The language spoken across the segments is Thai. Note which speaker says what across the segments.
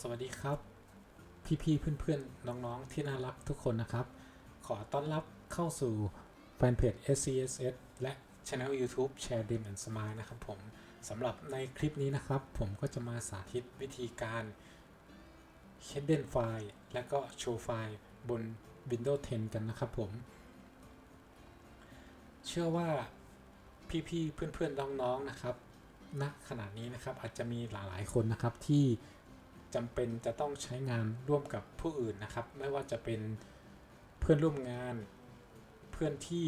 Speaker 1: สวัสดีครับ พี่ๆเพื่อนๆ น้องๆ ที่น่ารักทุกคนนะครับ ขอต้อนรับเข้าสู่แฟนเพจ SCSS และ Channel YouTube Share Dim and Smile นะครับผมสำหรับในคลิปนี้นะครับ ผมก็จะมาสาธิตวิธีการ Hidden File และก็ Show File บน Windows 10 กันนะครับผม เชื่อว่าพี่ๆเพื่อนๆ น้องๆ นะครับณขณะนี้นะครับอาจจะมีหลายๆคนนะครับที่ จำเป็นจะต้องใช้งานร่วมกับผู้อื่นนะครับ ไม่ว่าจะเป็นเพื่อนร่วมงาน เพื่อนที่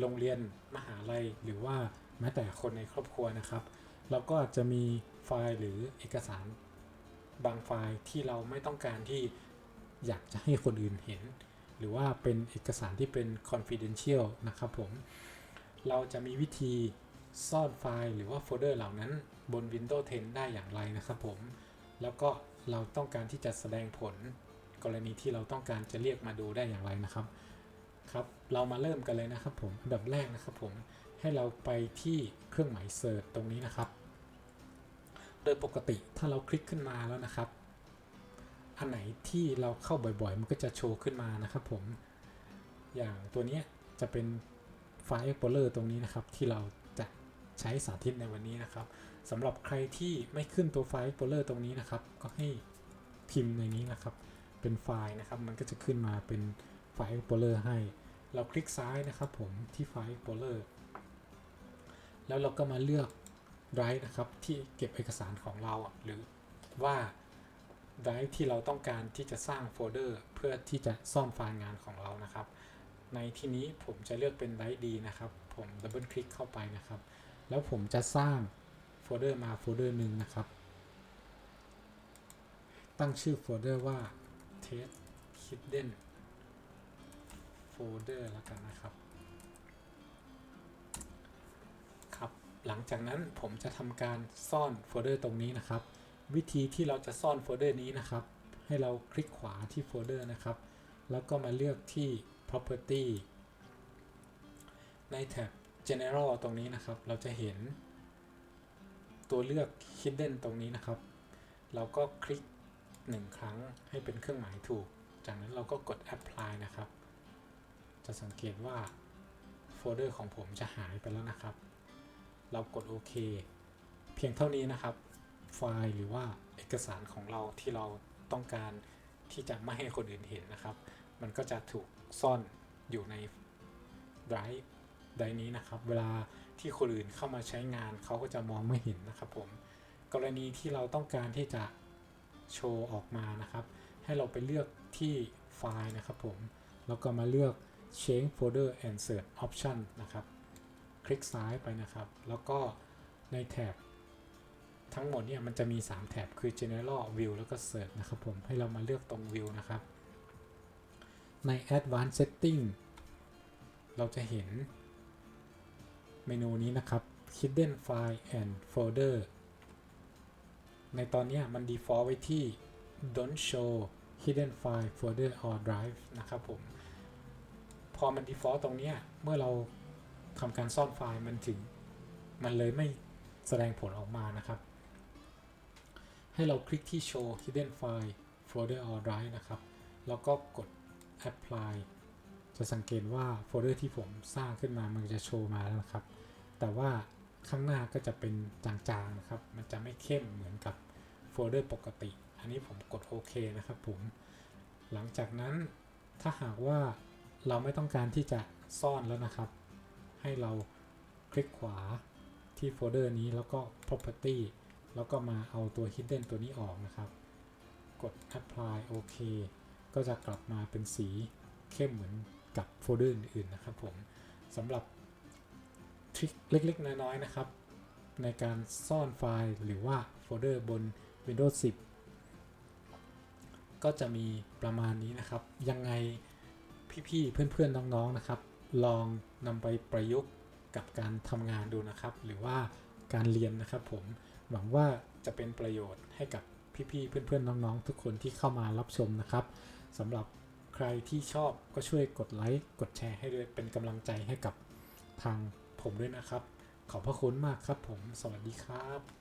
Speaker 1: โรงเรียนมหาลัย หรือว่าแม้แต่คนในครอบครัวนะครับ เราก็อาจจะมีไฟล์หรือเอกสารบางไฟล์ที่เราไม่ต้องการที่อยากจะให้คนอื่นเห็น หรือว่าเป็นเอกสารที่เป็น confidential นะครับผม เราจะมีวิธีซ่อนไฟล์หรือว่าโฟลเดอร์เหล่านั้นบน Windows 10 ได้อย่างไรนะครับผม แล้วก็เราต้องการที่จะแสดงผลกรณีที่เราต้องการจะเรียกมาดูได้อย่างไรนะครับครับ เรามาเริ่มกันเลยนะครับผมอันดับแรกนะครับผมให้เราไปที่เครื่องหมายเซิร์ชตรงนี้นะครับ โดยปกติถ้าเราคลิกขึ้นมาแล้วนะครับ อันไหนที่เราเข้าบ่อยๆ มันก็จะโชว์ขึ้นมานะครับผมอย่างตัวนี้จะเป็นไฟล์ Explorer ตรงนี้นะครับ ที่เราจะใช้สาธิตในวันนี้นะครับ สำหรับใครที่ไม่ขึ้นตัวไฟล์ Explorer ตรงนี้นะครับ ก็ให้พิมพ์ในนี้นะครับ เป็นไฟล์นะครับ มันก็จะขึ้นมาเป็นไฟล์ Explorer ให้ เราคลิกซ้ายนะครับผมที่ไฟล์ Explorer แล้วเราก็มาเลือก Drive นะครับที่เก็บเอกสารของเรา หรือว่า Drive ที่เราต้องการที่จะสร้างโฟลเดอร์เพื่อที่จะซ่อนไฟล์งานของเรานะครับ ในที่นี้ผมจะเลือกเป็น Drive D นะครับ ผมดับเบิลคลิกเข้าไปนะครับ แล้วผมจะสร้าง ลเดอร์มาโฟลเดอร์หนึ่งนะครับ ตั้งชื่อโฟลเดอร์ว่า test hidden folder แล้วกันนะครับ ครับ หลังจากนั้นผมจะทำการซ่อนโฟลเดอร์ตรงนี้นะครับ วิธีที่เราจะซ่อนโฟลเดอร์นี้นะครับ ให้เราคลิกขวาที่โฟลเดอร์นะครับ แล้วก็มาเลือกที่ property ในแท็บ general ตรงนี้นะครับ เราจะเห็น ตัวเลือก hidden ตรงนี้นะครับ เราก็คลิก 1 ครั้งให้เป็นเครื่องหมายถูก จากนั้นเราก็กด apply นะครับ จะสังเกตว่าโฟลเดอร์ของผมจะหายไปแล้วนะครับ เรากดโอเค เพียงเท่านี้นะครับ ไฟล์หรือว่าเอกสารของเราที่เราต้องการที่จะไม่ให้คนอื่นเห็นนะครับ มันก็จะถูกซ่อนอยู่ใน Drive ใดนี้นะครับ เวลา ที่คนอื่นเข้ามาใช้งานเขาก็จะมองไม่เห็นนะครับผมกรณีที่เราต้องการที่จะโชว์ออกมานะครับ ให้เราไปเลือกที่ไฟล์นะครับผมแล้วก็มาเลือก change folder and search option นะครับ คลิกซ้ายไปนะครับ แล้วก็ในแท็บทั้งหมดเนี่ยมันจะมี 3 แท็บคือ general view แล้วก็ search นะครับผมให้เรามาเลือกตรง view นะครับ ใน advanced setting เราจะเห็น เมนูนี้นะครับ hidden file and folder ในตอนนี้มัน default ไว้ที่ don't show hidden file folder or drive นะครับผม พอมัน default ตรงนี้เมื่อเราทำการซ่อนไฟล์มันถึง มันเลยไม่แสดงผลออกมานะครับ ให้เราคลิกที่ show hidden file folder or drive นะครับ แล้วก็กด apply จะสังเกตว่าโฟลเดอร์ที่ผมสร้างขึ้นมามันจะโชว์มาแล้วนะครับ แต่ว่าข้างหน้าก็จะเป็นจางๆนะครับ มันจะไม่เข้มเหมือนกับโฟลเดอร์ปกติ อันนี้ผมกดโอเคนะครับผม หลังจากนั้นถ้าหากว่าเราไม่ต้องการที่จะซ่อนแล้วนะครับ ให้เราคลิกขวาที่โฟลเดอร์นี้แล้วก็ property แล้วก็มาเอาตัว hidden ตัวนี้ออกนะครับ กด apply โอเคก็จะกลับมาเป็นสีเข้มเหมือน กับโฟลเดอร์อื่นๆนะครับผมสำหรับทริคเล็กๆ น้อยๆนะครับ ในการซ่อนไฟล์หรือว่าโฟลเดอร์บน Windows 10 ก็จะมีประมาณนี้นะครับ ยังไงพี่ๆ เพื่อนๆ น้องๆ นะครับ ลองนำไปประยุกต์กับการทำงานดูนะครับ หรือว่าการเรียนนะครับผม หวังว่าจะเป็นประโยชน์ให้กับพี่ๆ เพื่อนๆ น้องๆ ทุกคนที่เข้ามารับชมนะครับสำหรับ รที่ชอบก็ช่วยกดไลค์กดแชร์ให้ด้วยเป็นกำลังใจให้กับทางผมด้วยนะครับ ขอบพระคุณมากครับผม สวัสดีครับ